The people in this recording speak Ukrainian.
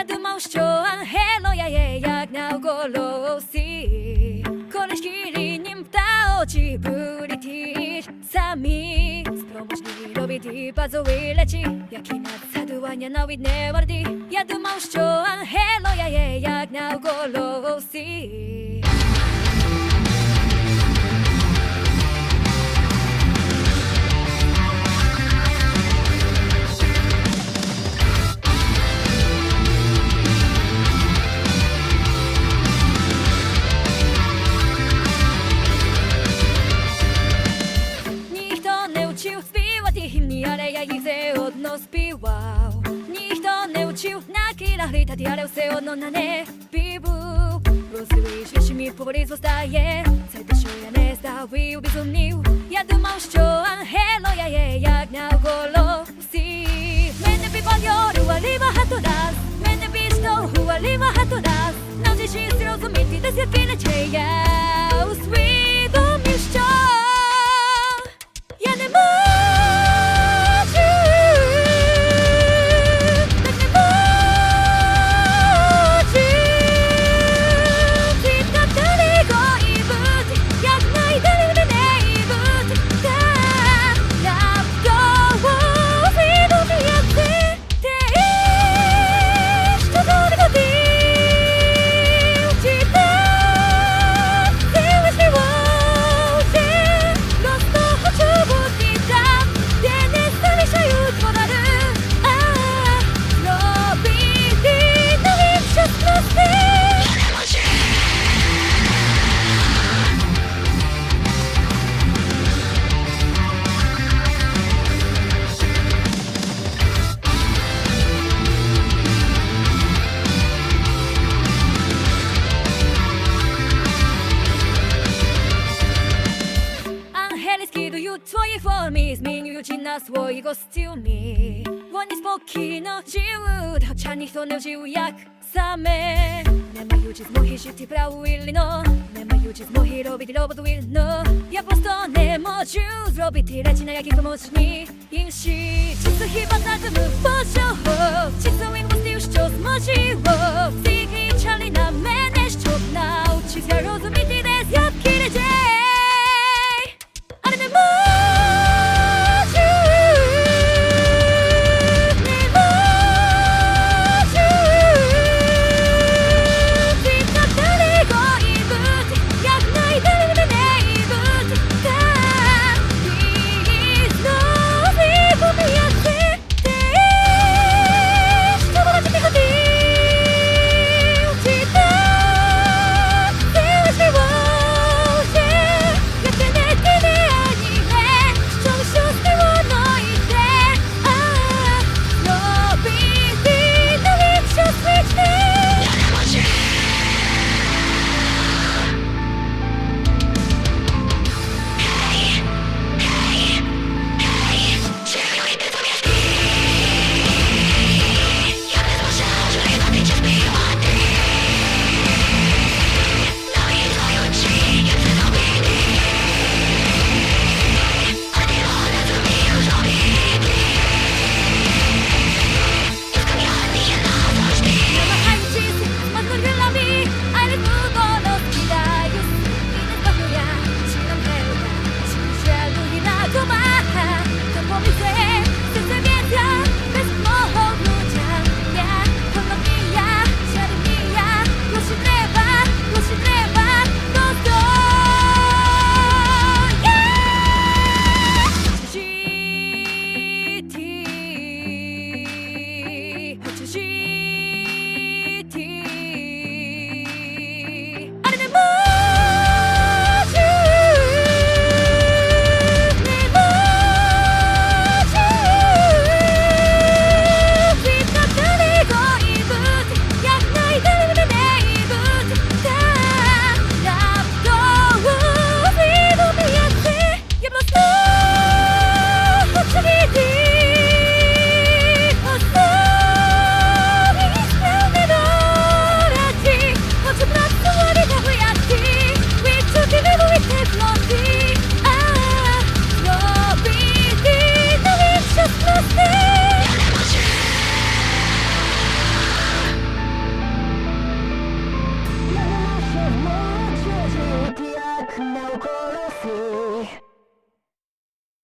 Ja dumał ściołan helo ja je jak na golosi Koleżki nim pta oczy buri tisz Sami Spromożni robi pazowi leci Jaki nad zaduwania na widne wardi Ja dumał ściołan helo ja накида гритати, але все одно на не піву. Розвиваєш вічмі, поволі зростає. Це те, що я не став і обізумнів. Я думав, що ангело я є, як навколо всіх. Мене підбадьорювали багато раз, мене підштовхували багато раз. Навчишся зрозуміти, десь я піде, я форми, змінюючи на свої костюми. Вони спокійно живуть, хоча ніхто не вжив як саме. Не маючи змоги жити правильно, не маючи змоги робити роботу вільно. Я просто не можу зробити речі, на яких помочні інші. Чи це хіба знатиму почого? Чи це він пустив, що зможіло? Всі кричали на мене, щоб навчитися розуміти